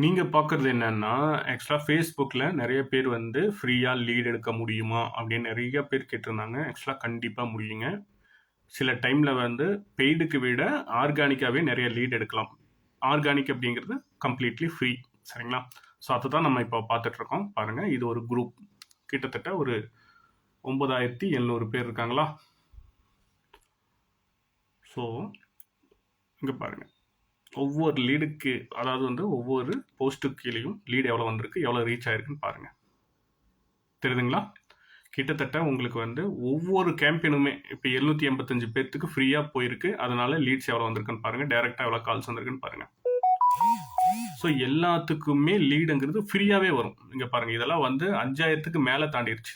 நீங்கள் பார்க்குறது என்னன்னா ஆக்சுவலாக ஃபேஸ்புக்கில் நிறைய பேர் வந்து ஃப்ரீயாக லீட் எடுக்க முடியுமா அப்படின்னு நிறைய பேர் கேட்டிருந்தாங்க. ஆக்சுவலாக கண்டிப்பாக முடியுங்க. சில டைமில் வந்து பெய்டுக்கு விட ஆர்கானிக்காகவே நிறைய லீட் எடுக்கலாம். ஆர்கானிக் அப்படிங்கிறது கம்ப்ளீட்லி ஃப்ரீ சரிங்களா? ஸோ அதை தான் நம்ம இப்போ பார்த்துட்ருக்கோம். பாருங்கள் இது ஒரு குரூப் கிட்டத்தட்ட ஒரு ஒம்பதாயிரத்தி எழுநூறு பேர் இருக்காங்களா? ஸோ இங்கே பாருங்கள் ஒவ்வொரு லீடுக்கு அதாவது வந்து ஒவ்வொரு போஸ்ட்டுக்கு கீழேயும் லீடு எவ்வளோ வந்திருக்கு எவ்வளோ ரீச் ஆயிருக்குன்னு பாருங்கள் தெரியுதுங்களா? கிட்டத்தட்ட உங்களுக்கு வந்து ஒவ்வொரு கேம்பெயினுமே இப்போ எழுநூற்றி எண்பத்தஞ்சு பேர்த்துக்கு ஃப்ரீயாக போயிருக்கு. அதனால லீட்ஸ் எவ்வளோ வந்திருக்குன்னு பாருங்கள் டேரெக்டாக எவ்வளோ கால்ஸ் வந்திருக்குன்னு பாருங்கள் ஸோ எல்லாத்துக்குமே லீடுங்கிறது ஃப்ரீயாகவே வரும். இங்கே பாருங்கள் இதெல்லாம் வந்து அஞ்சாயிரத்துக்கு மேலே தாண்டிடுச்சு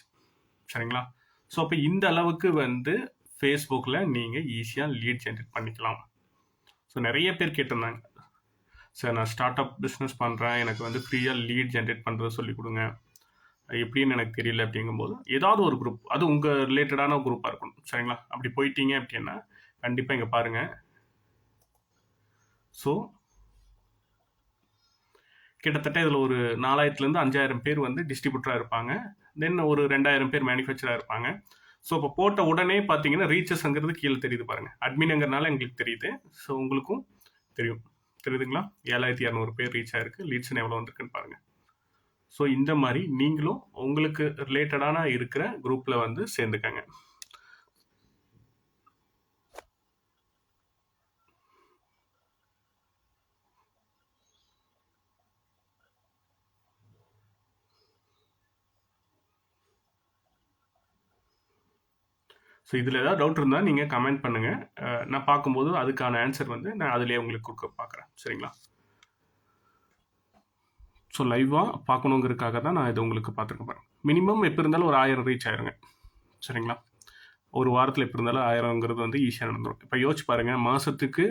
சரிங்களா? ஸோ அப்போ இந்த அளவுக்கு வந்து ஃபேஸ்புக்கில் நீங்கள் ஈஸியாக லீட் ஜென்ரேட் பண்ணிக்கலாம். ஸோ நிறைய பேர் கேட்டிருந்தாங்க. சார் நான் ஸ்டார்ட் அப் பிஸ்னஸ் பண்ணுறேன் எனக்கு வந்து ஃப்ரீயாக லீட் ஜென்ரேட் பண்ணுறது சொல்லி கொடுங்க. எப்படின்னு எனக்கு தெரியல அப்படிங்கும்போது ஏதாவது ஒரு குரூப் அது உங்கள் ரிலேட்டடான குரூப்பாக இருக்கணும். சரிங்களா? அப்படி போயிட்டீங்க அப்படின்னா கண்டிப்பாக இங்கே பாருங்கள் ஸோ கிட்டத்தட்ட இதில் ஒரு நாலாயிரத்துலேருந்து அஞ்சாயிரம் பேர் வந்து டிஸ்ட்ரிபியூட்டராக இருப்பாங்க. தென் ஒரு ரெண்டாயிரம் பேர் மேனுஃபேக்சராக இருப்பாங்க. ஸோ இப்போ போட்ட உடனே பார்த்தீங்கன்னா ரீச்சஸ்ங்கிறது கீழே தெரியுது பாருங்கள் அட்மின்ங்கிறனால எங்களுக்கு தெரியுது. ஸோ உங்களுக்கும் தெரியும். தெரியுதுங்களா? ஏழாயிரத்தி இரநூறு பேர் ரீச் ஆயிருக்கு. லீட்ஸ்னு எவ்வளோ வந்திருக்குன்னு பாருங்கள் ஸோ இந்த மாதிரி நீங்களும் உங்களுக்கு ரிலேட்டடான இருக்கிற குரூப்பில் வந்து சேர்ந்துக்கங்க. ஸோ இதில் ஏதாவது டவுட் இருந்தால் நீங்கள் கமெண்ட் பண்ணுங்கள் நான் பார்க்கும்போது அதுக்கான ஆன்சர் வந்து நான் அதிலே உங்களுக்கு கொடுக்க பார்க்குறேன். சரிங்களா? ஸோ லைவாக பார்க்கணுங்கிறதுக்காக தான் நான் இதை உங்களுக்கு பார்த்துருக்கேன் பாருங்கள் மினிமம் எப்போ இருந்தாலும் ஒரு ஆயிரம் ரீச் ஆயிருங்க. சரிங்களா? ஒரு வாரத்தில் எப்போ இருந்தாலும் ஆயிரங்கிறது வந்து ஈஸியாக நடந்துடும் இப்போ யோசிச்சு பாருங்கள் மாதத்துக்கு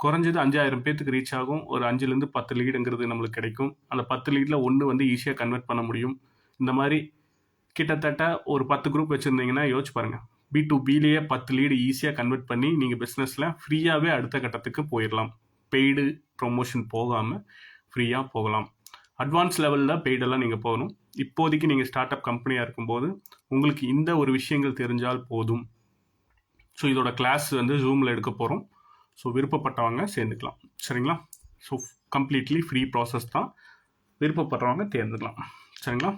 குறைஞ்சது அஞ்சாயிரம் பேர்த்துக்கு ரீச் ஆகும். ஒரு அஞ்சுலேருந்து பத்து லீடுங்கிறது நம்மளுக்கு கிடைக்கும். அந்த பத்து லீடில் ஒன்று வந்து ஈஸியாக கன்வெர்ட் பண்ண முடியும். இந்த மாதிரி கிட்டத்தட்ட ஒரு பத்து குரூப் வச்சுருந்தீங்கன்னா யோசிச்சு பாருங்கள் பி டு பிலேயே பத்து லீடு ஈஸியாக கன்வெர்ட் பண்ணி நீங்கள் பிஸ்னஸில் ஃப்ரீயாகவே அடுத்த கட்டத்துக்கு போயிடலாம் பெய்டு ப்ரொமோஷன் போகாமல் ஃப்ரீயாக போகலாம். அட்வான்ஸ் லெவலில் பெய்டெல்லாம் நீங்கள் போகணும். இப்போதைக்கு நீங்கள் ஸ்டார்ட் அப் கம்பெனியாக இருக்கும்போது உங்களுக்கு இந்த ஒரு விஷயங்கள் தெரிஞ்சால் போதும். ஸோ இதோட கிளாஸ் வந்து ஜூமில் எடுக்க போகிறோம் ஸோ விருப்பப்பட்டவங்க சேர்ந்துக்கலாம். சரிங்களா? ஸோ கம்ப்ளீட்லி ஃப்ரீ ப்ராசஸ் தான். விருப்பப்படுறவங்க தேர்ந்துக்கலாம். சரிங்களா?